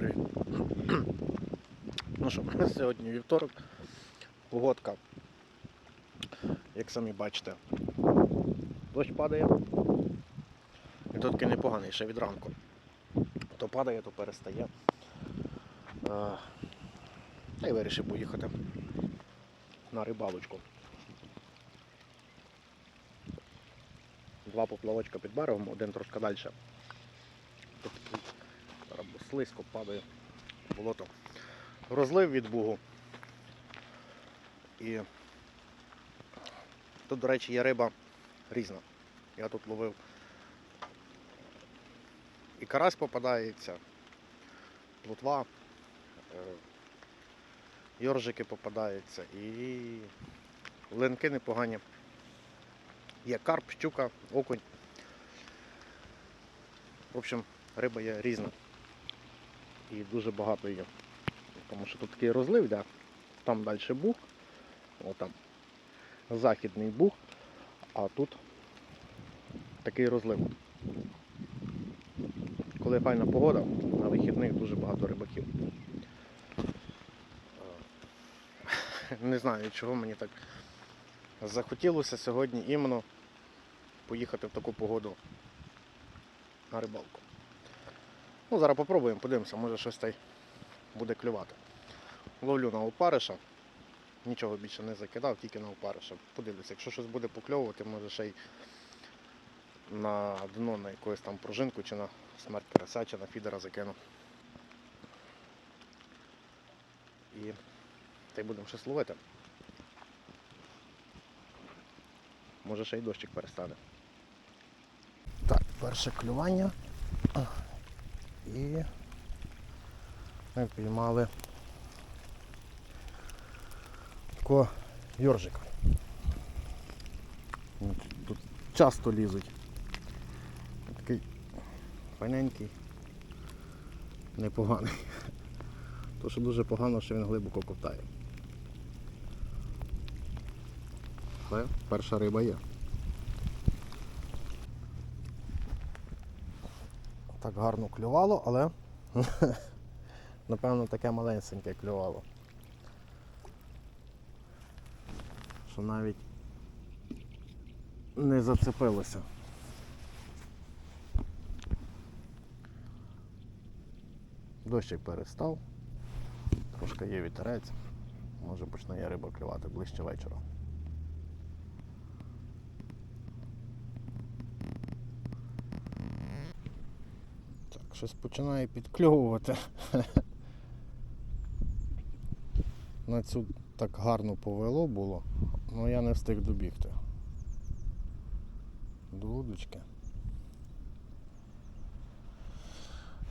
привіт. Ну що, сьогодні вівторок, погодка, як самі бачите, дощ падає. І то таки непоганий ще від ранку. То падає, то перестає. Та й вирішив поїхати на рибалочку. Два поплавочка під берегом, один трошки далі. Тут такий зараз бо слизько падає болото. Розлив від бугу. І тут, до речі, є риба різна. Я тут ловив. І карась попадається, плотва, е, йоржики попадаються і линки непогані. Є карп, щука, окунь. В общем, риба є різна. І дуже багато є. Тому що тут такий розлив, йде. там далі бух, о, там західний бух, а тут такий розлив. Коли файна погода, на вихідних дуже багато рибаків. Е, Не знаю, чого мені так захотілося сьогодні іменно поїхати в таку погоду на рибалку. Ну, зараз попробуємо, подивимося, може щось та буде клювати. Ловлю на опариша. Нічого більше не закидав, тільки на опариша. Подивлюся, якщо щось буде покльовувати, може ще й на дно на якусь там пружинку, чи на смерть карася, чи на фідера закину. І та й будемо щось ловити. Може ще й дощик перестане. Так, перше клювання. І ми піймали такого йоржика. Тут часто лізуть. Такий файненький, непоганий. То, що дуже погано, що він глибоко ковтає. Але перша риба є. Так гарно клювало, але напевно таке маленьке клювало. Що навіть не зацепилося. Дощик перестав, трошки є вітерець, може почне риба клювати ближче вечора. Так, щось починає підкльовувати. На цю так гарно повело було, але я не встиг добігти. До удочки.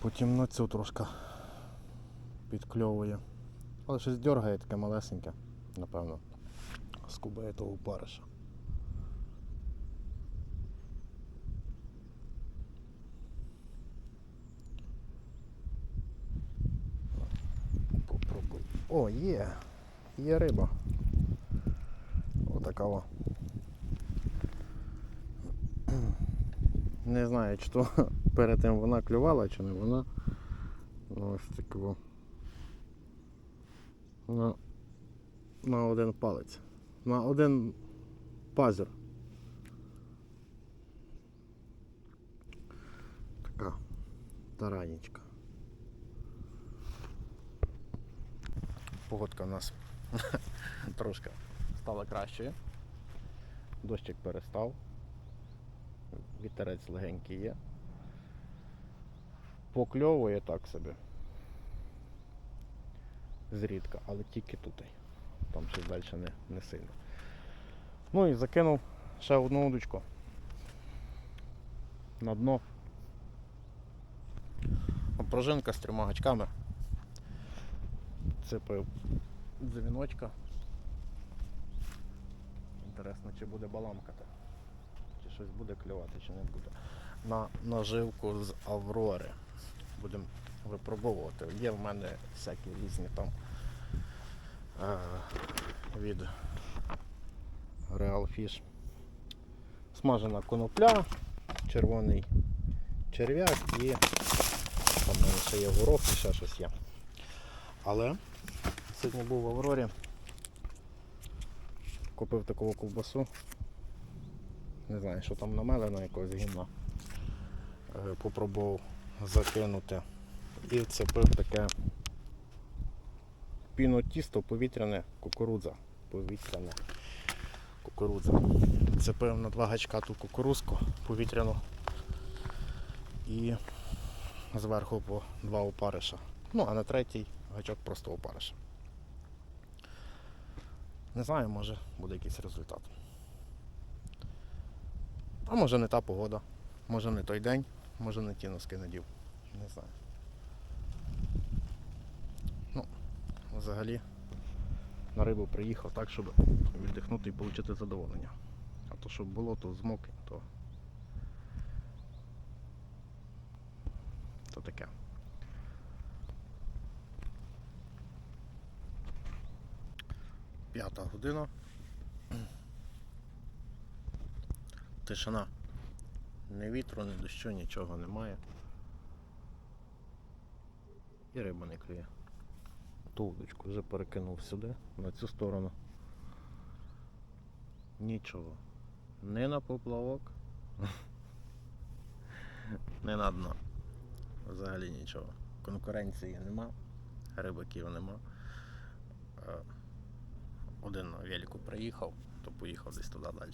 Потім на цю трошки підкльовує. Але щось дергає таке малесеньке, напевно, скубає того париша. О, є. Є риба. Отака о. Не знаю, чи то перед тим вона клювала, чи не вона. Ну, ось такого. На, на один палець. На один пазір. Така таранічка. Погодка у нас трошки стала кращою. Дощик перестав. Вітерець легенький є. Покльовує так собі. Зрідка, але тільки тут. Там щось далі не, не сильно. Ну і закинув ще одну удочку на дно. Пружинка з трьома гачками. Цепив дзвіночка. Інтересно, чи буде баламкати, чи щось буде клювати, чи не буде. На наживку з Аврори. Будемо випробовувати. Є в мене всякі різні там е, від Real Fish. Смажена конопля, червоний черв'як і Там ще є горох і ще щось є. Але сьогодні був в Аврорі. Купив таку ковбасу. Не знаю, що там намелено якогось гімна. Е, Попробував закинути. І вцепив таке пінотісто повітряне кукурудза. Повітряне кукурудза. Цепив на два гачка ту кукурузку повітряну і зверху по два опариша. Ну, а на третій гачок просто опариша. Не знаю, може буде якийсь результат. А може не та погода, може не той день, може не ті носки надів. Не знаю. Ну, взагалі на рибу приїхав так, щоб віддихнути і отримати задоволення. А то, щоб було, то змок, то. То таке. П'ята година. Тишина. Ні вітру, ні дощу, нічого немає. І риба не клює. Ту вже перекинув сюди, на цю сторону. Нічого. Не на поплавок, не на дно. Взагалі нічого. Конкуренції нема, рибаків нема. Один на велику приїхав, то поїхав десь туди далі.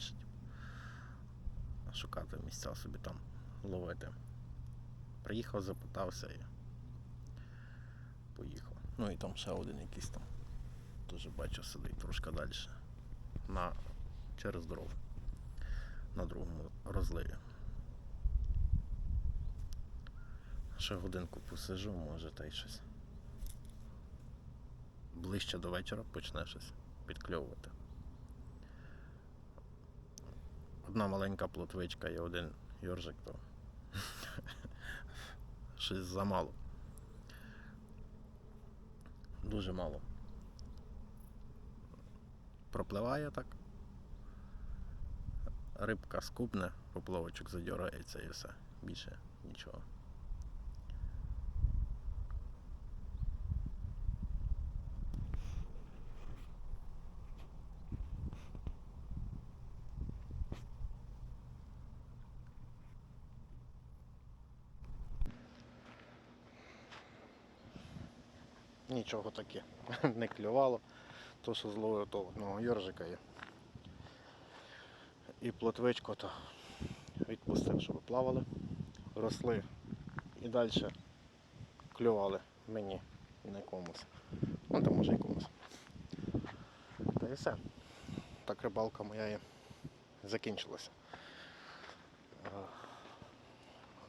Шукати місця собі там ловити. Приїхав, запитався і поїхав. Ну і там ще один якийсь там. Теж бачу сидить трошки далі. На, через дорогу. На другому розливі. Ще годинку посижу, може та й щось. Ближче до вечора почне щось підкльовувати. Одна маленька плотвичка і один йоржик, то щось замало. Дуже мало. Пропливає так. Рибка скупне, поплавочок задьорається і все. Більше нічого. Нічого таке не клювало. То, що зловив то одного йоржика і, і плотвичку, то відпустив, щоб плавали, росли і далі клювали мені не комусь. Ну там може і комусь. Та і все. Так рибалка моя і закінчилася.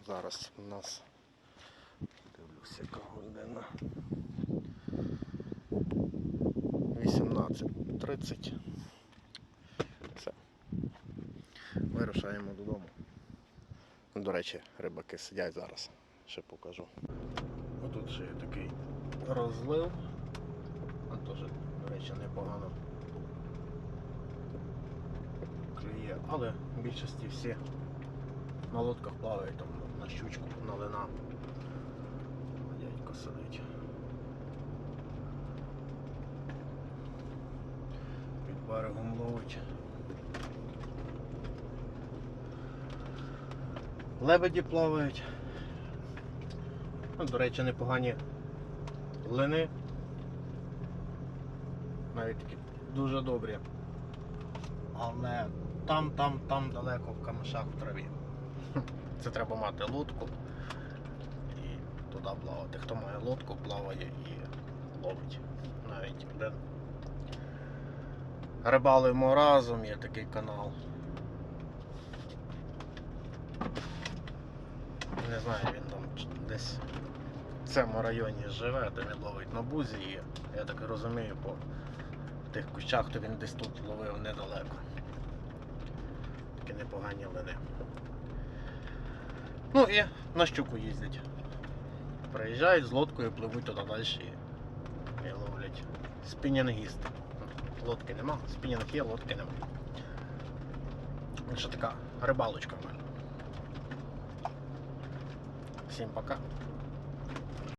Зараз у нас дивлюся, яка година. 18.30. Все. Вирушаємо додому. До речі, рибаки сидять зараз. Ще покажу. Отут ще є такий розлив. Он теж, до речі, непогано клює, але в більшості всі на лодках плавають там на щучку, на лина. Дядько сидить. Під берегом ловить. Лебеді плавають. Ну, до речі, непогані лини. Навіть такі дуже добрі. Але там, там, там далеко в камишах в траві. Це треба мати лодку і туди плавати. Хто має лодку, плаває і ловить. Навіть один. Рибалимо разом, є такий канал. Не знаю, він там десь в цьому районі живе, де він ловить на бузі і я так розумію, по тих кущах, то він десь тут ловив недалеко. Такі непогані лини. Ну і на щуку їздять. Приїжджають з лодкою, пливуть туди далі і, ловлять. Спінінгіст. Лодки нема, спінінг є, лодки нема. Лише така рибалочка в мене. Всім пока.